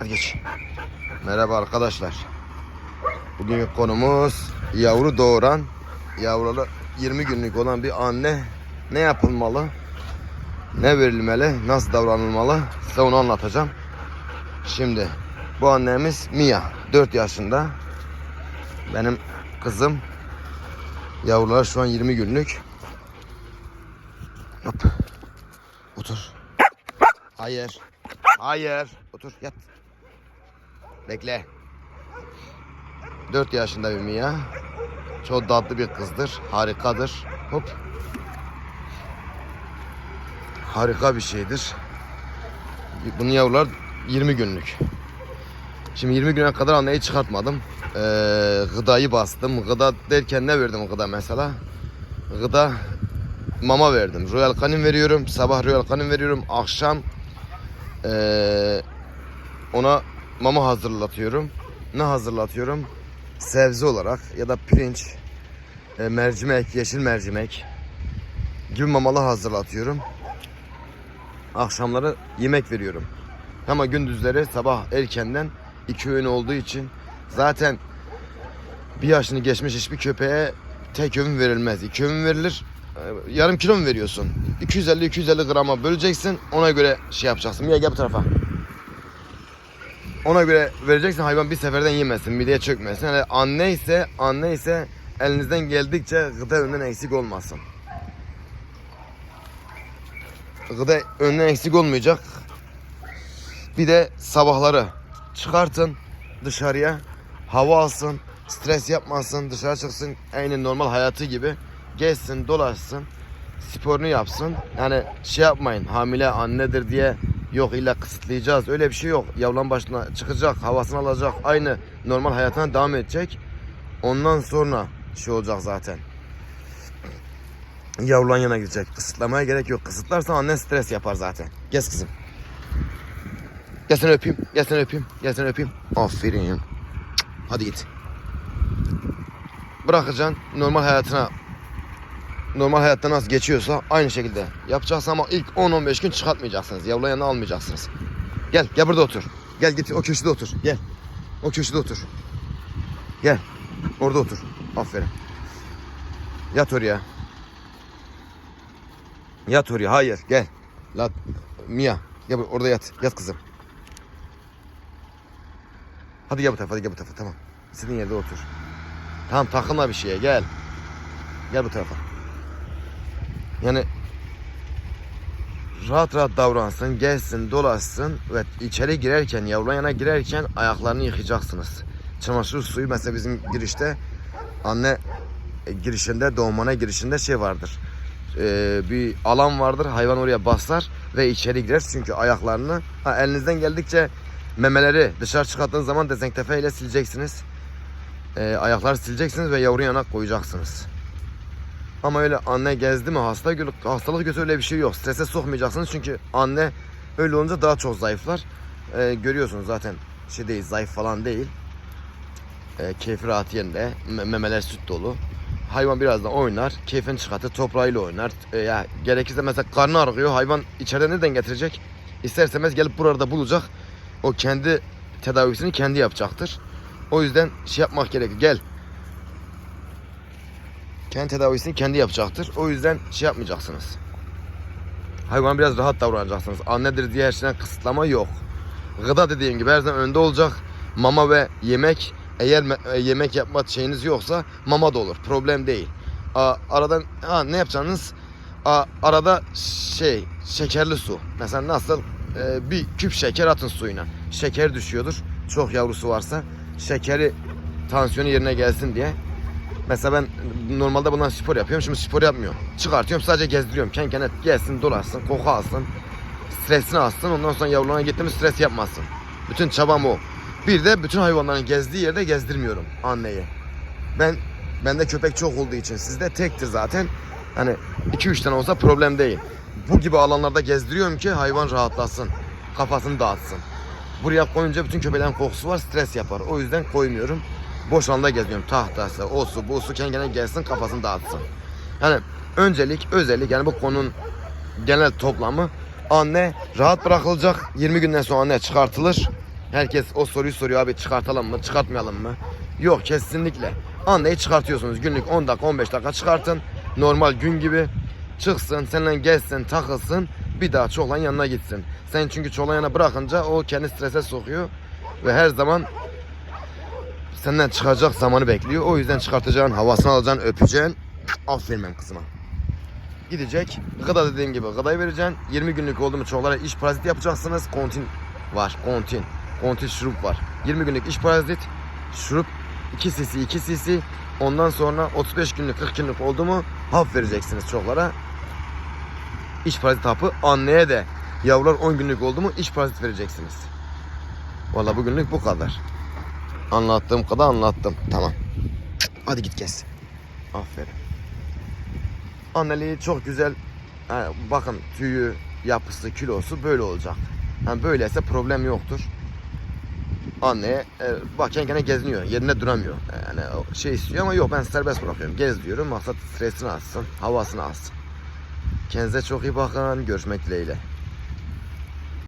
Hadi geç. Merhaba arkadaşlar. Bugünkü konumuz yavru doğuran, yavruları 20 günlük olan bir anne ne yapılmalı? Ne verilmeli? Nasıl davranılmalı? Size onu anlatacağım. Şimdi bu annemiz Mia. 4 yaşında. Benim kızım. Yavrular şu an 20 günlük. Hop. Otur. Hayır. Hayır. Otur yat. Bekle. 4 yaşında Mia. Çok tatlı bir kızdır. Harikadır. Hop. Harika bir şeydir. Bunun yavrular 20 günlük. Şimdi 20 güne kadar anneyi çıkartmadım. Ee, gıdayı bastım. Gıda derken ne verdim gıda mesela? Gıda mama verdim. Royal Canin veriyorum. Sabah Royal Canin veriyorum. Akşam ee, ona mama hazırlatıyorum. Ne hazırlatıyorum? Sebze olarak ya da pirinç, e, mercimek, yeşil mercimek gibi mamalar hazırlatıyorum. Akşamları yemek veriyorum. Ama gündüzleri sabah erkenden iki öğün olduğu için zaten bir yaşını geçmiş hiçbir köpeğe tek öğün verilmez. İki öğün verilir. Ee, Yarım kilo mu veriyorsun? 250-250 grama böleceksin. Ona göre şey yapacaksın. Mia gel bu tarafa. Ona göre vereceksin hayvan bir seferden yemesin, mideye çökmesin. Yani anne ise, anne ise elinizden geldikçe gıda önden eksik olmasın. Gıda önden eksik olmayacak. Bir de sabahları çıkartın dışarıya. Hava alsın, stres yapmasın, dışarı çıksın. Aynı normal hayatı gibi gezsin, dolaşsın, sporunu yapsın. Yani şey yapmayın, hamile annedir diye yok illa kısıtlayacağız. Öyle bir şey yok. Yavruların başına çıkacak, havasını alacak, aynı normal hayatına devam edecek. Ondan sonra şey olacak zaten. Yavrulan yana gidecek. Kısıtlamaya gerek yok. Kısıtlarsan annen stres yapar zaten. Gez kızım. Gel seni öpeyim. Gel seni öpeyim. Gel seni öpeyim. Aferin. Hadi git. Bırakacaksın normal hayatına normal hayatta nasıl geçiyorsa aynı şekilde yapacaksınız ama ilk 10-15 gün çıkartmayacaksınız. Yavruların yanına almayacaksınız. Gel, gel burada otur. Gel git o köşede otur. Gel. O köşede otur. Gel. Orada otur. Aferin. Yat oraya. Yat oraya. Hayır. Gel. La Mia. Gel orada yat. Yat kızım. Hadi gel bu tarafa. Hadi gel bu tarafa. Tamam. İstediğin yerde otur. Tamam takılma bir şeye. Gel. Gel bu tarafa. Yani rahat rahat davransın, gezsin, dolaşsın ve içeri girerken, yavrulan yana girerken ayaklarını yıkayacaksınız. Çamaşır suyu mesela bizim girişte anne e, girişinde, doğumhane girişinde şey vardır. Ee, bir alan vardır, hayvan oraya basar ve içeri girer çünkü ayaklarını ha, elinizden geldikçe memeleri dışarı çıkarttığınız zaman dezenfekte ile sileceksiniz. Ee, ayakları sileceksiniz ve yavru yana koyacaksınız. Ama öyle anne gezdi mi hasta hastalık götü öyle bir şey yok. Strese sokmayacaksınız çünkü anne öyle olunca daha çok zayıflar. Ee, görüyorsunuz zaten şey değil zayıf falan değil. Ee, keyfi rahat yerinde. Me- memeler süt dolu. Hayvan birazdan oynar. Keyfini çıkartır. Toprağıyla oynar. Ee, ya gerekirse mesela karnı ağrıyor. Hayvan içeride nereden getirecek? İsterseniz gelip burada bulacak. O kendi tedavisini kendi yapacaktır. O yüzden şey yapmak gerekir. Gel. Kendi tedavisini kendi yapacaktır. O yüzden şey yapmayacaksınız. Hayvan biraz rahat davranacaksınız. Annedir diye her şeyden kısıtlama yok. Gıda dediğim gibi her zaman önde olacak. Mama ve yemek eğer e, yemek yapma şeyiniz yoksa mama da olur. Problem değil. A, aradan ha, ne yapacaksınız? A, arada şey şekerli su. Mesela nasıl e, bir küp şeker atın suyuna. Şeker düşüyordur. Çok yavrusu varsa şekeri tansiyonu yerine gelsin diye Mesela ben normalde bundan spor yapıyorum. Şimdi spor yapmıyorum. Çıkartıyorum sadece gezdiriyorum. Kendi kendine gelsin dolaşsın, koku alsın. Stresini alsın. Ondan sonra yavrularına gitti mi stres yapmasın. Bütün çabam o. Bir de bütün hayvanların gezdiği yerde gezdirmiyorum anneyi. Ben bende köpek çok olduğu için sizde tektir zaten. Hani 2-3 tane olsa problem değil. Bu gibi alanlarda gezdiriyorum ki hayvan rahatlasın. Kafasını dağıtsın. Buraya koyunca bütün köpeklerin kokusu var stres yapar. O yüzden koymuyorum. Boş alanda geziyorum. Tahtası, o su, bu su kendi kendine gelsin kafasını dağıtsın. Yani öncelik, özellik yani bu konunun genel toplamı anne rahat bırakılacak. 20 günden sonra anne çıkartılır. Herkes o soruyu soruyor abi çıkartalım mı çıkartmayalım mı? Yok kesinlikle. Anneyi çıkartıyorsunuz. Günlük 10 dakika 15 dakika çıkartın. Normal gün gibi. Çıksın seninle gezsin takılsın. Bir daha çoğlan yanına gitsin. Sen çünkü çoğlan yanına bırakınca o kendi strese sokuyor. Ve her zaman senden çıkacak zamanı bekliyor. O yüzden çıkartacağın, havasını alacaksın, öpeceksin. Aferin benim kızıma. Gidecek. Gıda dediğim gibi gıdayı vereceksin. 20 günlük oldu mu çoğlara iş parazit yapacaksınız. Kontin var. Kontin. Kontin şurup var. 20 günlük iş parazit. Şurup 2 cc 2 cc. Ondan sonra 35 günlük 40 günlük oldu mu hap vereceksiniz çoklara. İş parazit hapı anneye de yavrular 10 günlük oldu mu iş parazit vereceksiniz. Valla bugünlük bu kadar. Anlattığım kadar anlattım. Tamam. Hadi git kes. Aferin. Anneliği çok güzel. Ha, bakın tüyü, yapısı, kilosu böyle olacak. Yani böyleyse problem yoktur. Anne e, bak kendi kendine geziniyor. Yerinde duramıyor. Yani şey istiyor ama yok ben serbest bırakıyorum. Gez diyorum. Maksat stresini alsın. Havasını alsın. Kendinize çok iyi bakın. Görüşmek dileğiyle.